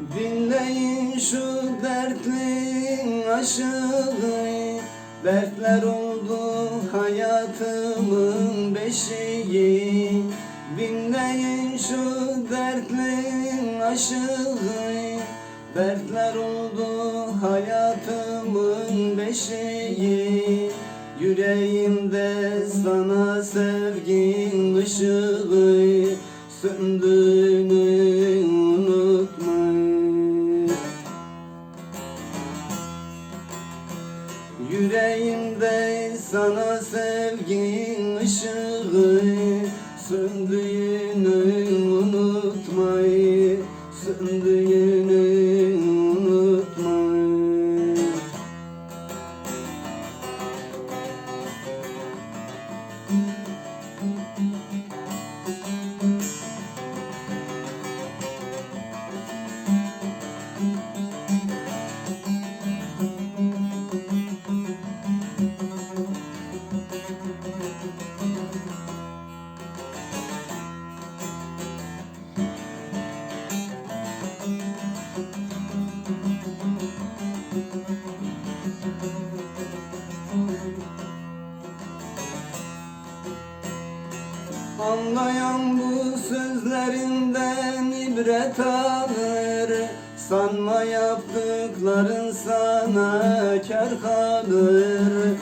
Dinleyin şu dertli aşığı. Dertler oldu hayatımın beşiği. Dinleyin şu dertli aşığı. Dertler oldu hayatımın beşiği. Yüreğimde sana sevgin ışığı. Söndüğünü Yüreğimde sana sevgin ışığı Söndüğünü Anlayan bu sözlerinden ibret alır. Sanma yaptıkların sana kar kalır.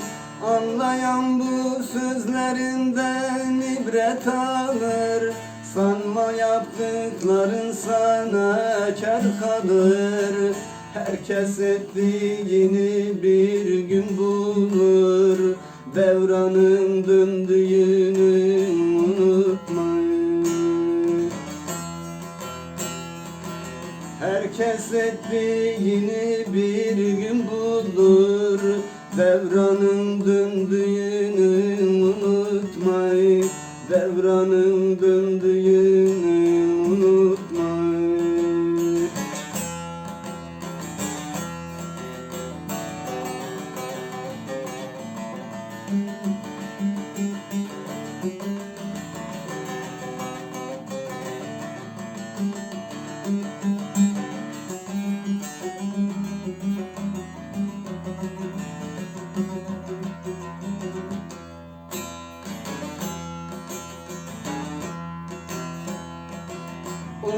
Anlayan bu sözlerinden ibret alır. Sanma yaptıkların sana kar kalır. Herkes ettiğini bir gün bulur. Devranın Herkes ettiğini bir gün bulur. Devranın döndüğünü unutmayın Devranın döndüğünü unutmayın O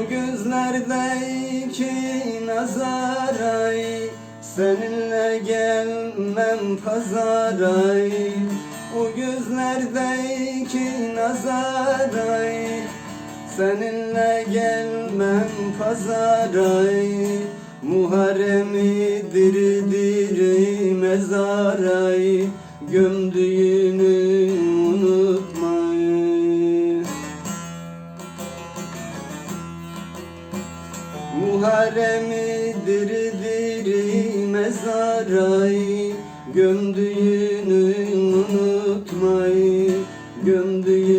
gözlerdeki nazaray Seninle gelmem pazaray. O gözlerdeki nazaray Seninle gelmem pazaray. Muharremi diri diri mezaray Gömdüğünü Muharremi diri diri mezaray Gömdüğünü unutmayın Gömdüğünü